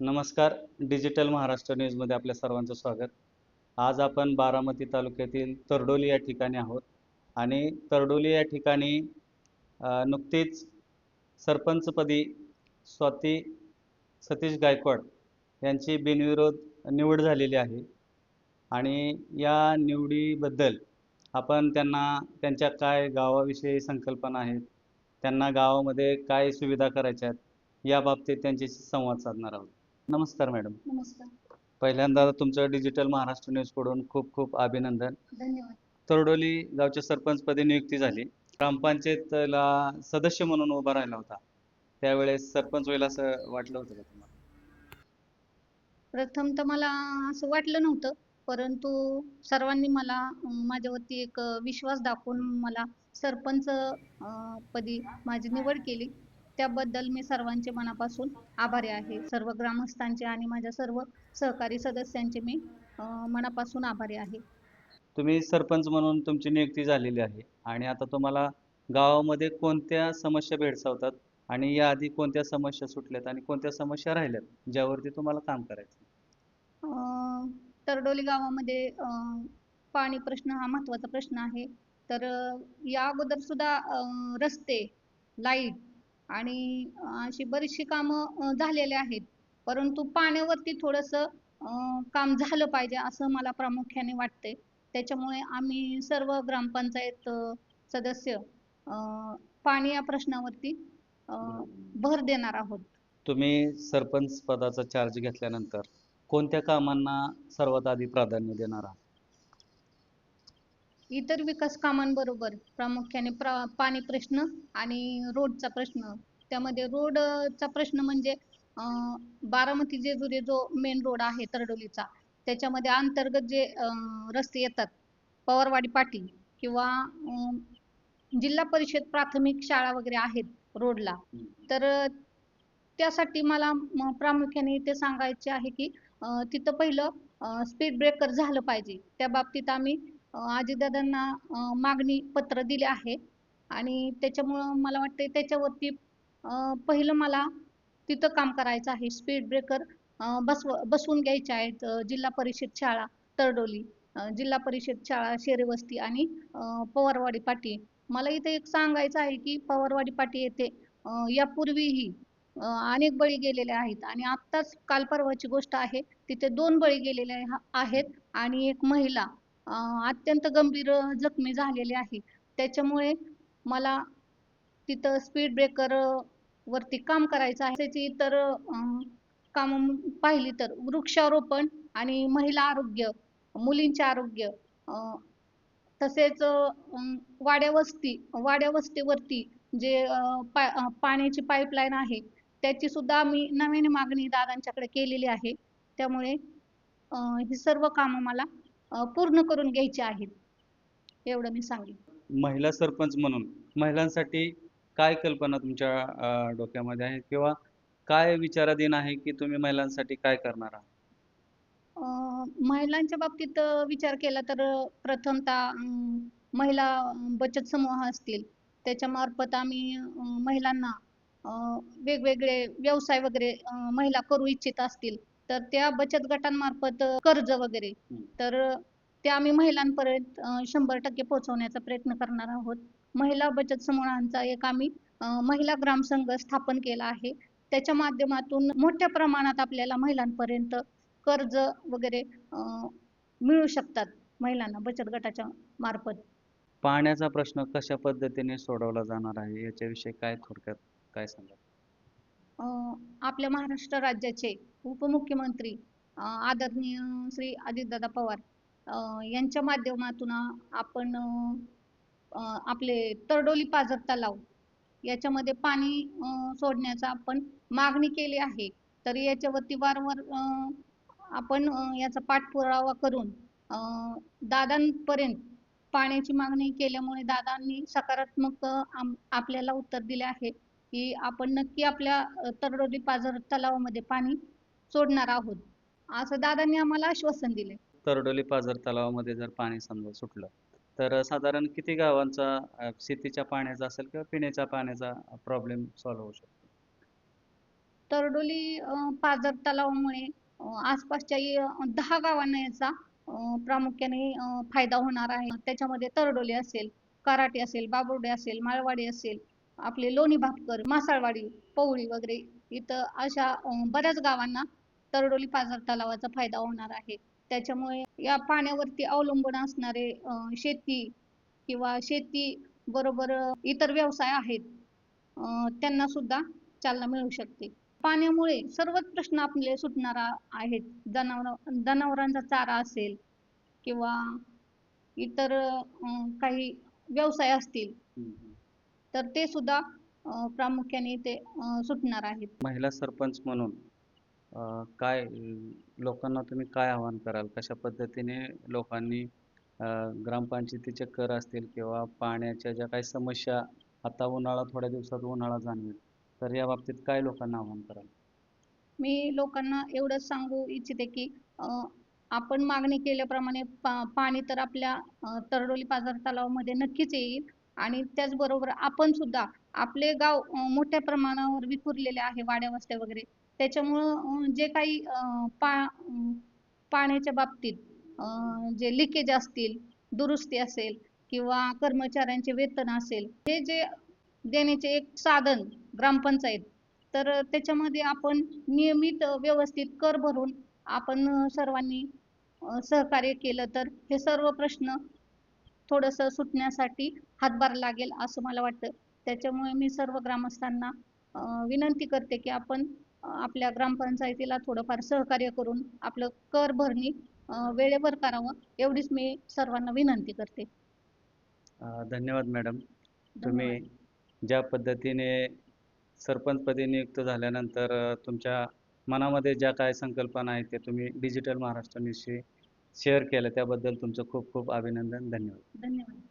नमस्कार. डिजिटल महाराष्ट्र न्यूजमध्ये आपल्या सर्वांचं स्वागत. आज आपण बारामती तालुक्यातील तरडोली या ठिकाणी आहोत. आणि तरडोली या ठिकाणी नुकतीच सरपंचपदी स्वाती सतीश गायकवाड यांची बिनविरोध निवड झालेली आहे. आणि या निवडीबद्दल आपण त्यांना त्यांच्या काय गावाविषयी संकल्पना आहेत त्यांना गावामध्ये काय सुविधा करायच्या आहेत या बाबतीत त्यांच्याशी संवाद साधणार आहोत. नमस्कार मॅडम. नमस्कार. पहिल्यांदा तुमचं डिजिटल महाराष्ट्र न्यूजकडून खूप खूप अभिनंदन. धन्यवाद. तरडोली गावच्या सरपंचपदी नियुक्ती झाली. ग्रामपंचायतला सदस्य म्हणून उभा राहिला होता. त्यावेळेस सरपंच होईल असं वाटलं होतं का तुम्हाला? प्रथम तर मला असं वाटलं नव्हतं परंतु सर्वांनी मला अं, माझ्यावरती एक अं, विश्वास दाखवून मला सरपंच अं, पदी माझी निवड केली. त्याबद्दल मी सर्वांचे मनापासून आभारी आहे. सर्व ग्रामस्थांचे आणि माझ्या सर्व सहकारी सदस्यांचे मी मनापासून आभारी आहे. तुम्ही सरपंच म्हणून तुमची नियुक्ती झालेली आहे आणि आता तुम्हाला गावामध्ये कोणत्या समस्या भेडसावतात आणि याआधी कोणत्या समस्या सुटल्यात आणि कोणत्या समस्या राहिल्यात ज्यावरती तुम्हाला काम करायचं अं, तरडोली गावामध्ये पाणी प्रश्न हा महत्त्वाचा प्रश्न आहे. तर या अगोदर सुद्धा रस्ते लाइट आणि अशी बरीचशी कामं झालेली आहेत. परंतु पाण्यावरती थोडंसं काम झालं पाहिजे असं मला प्रामुख्याने वाटतंय. त्याच्यामुळे आम्ही सर्व ग्रामपंचायत सदस्य पाणी या प्रश्नावरती भर देणार आहोत. तुम्ही सरपंच पदाचा चार्ज घेतल्यानंतर कोणत्या कामांना सर्वात आधी प्राधान्य देणार आहात? इतर विकास कामांबरोबर प्रामुख्याने प्रा पाणी प्रश्न आणि रोडचा प्रश्न. त्यामध्ये रोडचा प्रश्न म्हणजे बारामती जेजुरी जो मेन रोड आहे तरडोलीचा त्याच्यामध्ये अंतर्गत जे रस्ते येतात पवारवाडी पाटील किंवा जिल्हा परिषद प्राथमिक शाळा वगैरे आहेत रोडला तर त्यासाठी मला प्रामुख्याने ते सांगायचे आहे की तिथं पहिलं स्पीड ब्रेकर झालं पाहिजे. त्या बाबतीत आम्ही अजितदादांना मागणी पत्र दिले आहे. आणि त्याच्यामुळं मला वाटतंय त्याच्यावरती पहिलं मला तिथं काम करायचं आहे. स्पीड ब्रेकर बसव बसवून घ्यायचे आहेत जिल्हा परिषद शाळा तरडोली जिल्हा परिषद शाळा शेरेवस्ती आणि पवारवाडी पाटी मला इथे एक सांगायचं आहे की पवारवाडी पाटी येथे यापूर्वीही अनेक बळी गेलेले आहेत. आणि आत्ताच काल परवाची गोष्ट आहे तिथे दोन बळी गेलेले आहेत. आणि एक महिला अत्यंत गंभीर जखमी झालेली आहे. त्याच्यामुळे मला तिथं स्पीड ब्रेकर वरती काम करायचं आहे. त्याची इतर काम कामं पाहिली तर वृक्षारोपण आणि महिला आरोग्य मुलींचे आरोग्य तसेच वाड्यावस्ती वाड्या वस्ती वाड्या वस्तीवरती जे पा पाण्याची पाईपलाईन आहे त्याची सुद्धा मी नवीन मागणी दादांच्याकडे केलेली आहे. त्यामुळे ही सर्व कामं मला पूर्ण करून घ्यायची आहेत. एवढं मी सांगेन. महिला सरपंच म्हणून महिलांसाठी काय कल्पना तुमच्या डोक्यामध्ये आहे? किंवा काय विचाराधीन आहे की तुम्ही महिलांसाठी काय करणार आहात? महिलांच्या बाबतीत विचार केला तर प्रथमतः महिला बचत समूह असतील. त्याच्या मार्फत आम्ही महिलांना वेगवेगळे व्यवसाय वगैरे महिला करू इच्छित असतील. तर त्या बचत गटांमार्फत कर्ज वगैरे. तर ते आम्ही महिलांपर्यंत शंभर टक्के पोहोचवण्याचा प्रयत्न करणार आहोत. महिला बचत समूहांचा एक आम्ही महिला ग्रामसंघ स्थापन केला आहे. त्याच्या माध्यमातून मोठ्या प्रमाणात आपल्याला महिलांपर्यंत कर्ज वगैरे अं, मिळू शकतात महिलांना बचत गटाच्या मार्फत. पाण्याचा प्रश्न कशा पद्धतीने सोडवला जाणार आहे? याच्याविषयी काय थोडक्यात काय सांगा अं, आपल्या महाराष्ट्र राज्याचे उपमुख्यमंत्री अं, आदरणीय श्री अजितदादा पवार अं, यांच्या माध्यमातून आपण अं, आपले तरडोली पाझर तलाव याच्यामध्ये पाणी अं, सोडण्याचा आपण मागणी केली आहे. तर याच्यावरती वारंवार अं, आपण याचा पाठपुरावा करून दादांपर्यंत पाण्याची मागणी केल्यामुळे दादांनी सकारात्मक आम- आपल्याला उत्तर दिले आहे. की आपण नक्की आपल्या तरडोली पाझर तलावामध्ये पाणी सोडणार आहोत. असं दादांनी आम्हाला आश्वासन दिले. तरडोली पाझर तलावामध्ये जर पाणी समजा सुटलं तर साधारण किती गावांचा शेतीच्या पाण्याचा असेल किंवा पिण्याच्या पाण्याचा प्रॉब्लेम सॉल्व्ह होऊ शकतो? तरडोली अं, पाझर तलावामुळे आसपासच्या दहा गावांना याचा प्रामुख्याने फायदा होणार आहे. त्याच्यामध्ये तरडोली असेल कराटे असेल बाबुर्डे असेल माळवाडी असेल आपले लोणी भापकर मासाळवाडी पवळी वगैरे इथं अशा बऱ्याच गावांना तरडोली पाझर तलावाचा फायदा होणार आहे. त्याच्यामुळे या पाण्यावरती अवलंबून असणारे शेती किंवा शेती बरोबर इतर व्यवसाय आहेत अं, त्यांना सुद्धा चालना मिळू शकते. पाण्यामुळे सर्वच प्रश्न आपले सुटणार आहेत. जनावर जनावरांचा चारा असेल किंवा इतर अं, काही व्यवसाय असतील. तर ते सुद्धा प्रामुख्याने ते सुटणार आहेत. महिला सरपंच म्हणून काय लोकांना तुम्ही काय आवाहन कराल? कशा पद्धतीने लोकांनी ग्रामपंचायतीचे कर असतील किंवा पाण्याच्या ज्या काही समस्या आता उन्हाळा थोड्या दिवसात उन्हाळा जाणवेल तर या बाबतीत काय लोकांना आवाहन कराल? मी लोकांना एवढंच सांगू इच्छिते की आपण मागणी केल्याप्रमाणे पा पाणी तर आपल्या तरडोली पाझर तलावामध्ये नक्कीच येईल. आणि त्याचबरोबर आपण सुद्धा आपले गाव मोठ्या प्रमाणावर विखुरलेले आहे वाड्या वस्त्या वगैरे. त्याच्यामुळं जे काही पा पाण्याच्या बाबतीत जे लिकेज असतील दुरुस्ती असेल किंवा कर्मचाऱ्यांचे वेतन असेल हे जे देण्याचे एक साधन ग्रामपंचायत तर त्याच्यामध्ये आपण नियमित व्यवस्थित कर भरून आपण सर्वांनी सहकार्य केलं तर हे सर्व प्रश्न थोडंसं सुटण्यासाठी हातभार लागेल असं मला वाटतं. त्याच्यामुळे मी सर्व ग्रामस्थांना विनंती करते की आपण आपल्या ग्रामपंचायतीला थोडंफार सहकार्य करून आपलं कर भरणी वेळेवर करावं एवढीच मी सर्वांना विनंती करते. धन्यवाद मॅडम. तुम्ही ज्या पद्धतीने सरपंचपदी नियुक्त झाल्यानंतर तुमच्या मनामध्ये ज्या काय संकल्पना आहेत त्या तुम्ही डिजिटल महाराष्ट्र न्यूजशी शेअर केलं त्याबद्दल तुमचं खूप खूप अभिनंदन धन्यवाद. धन्यवाद.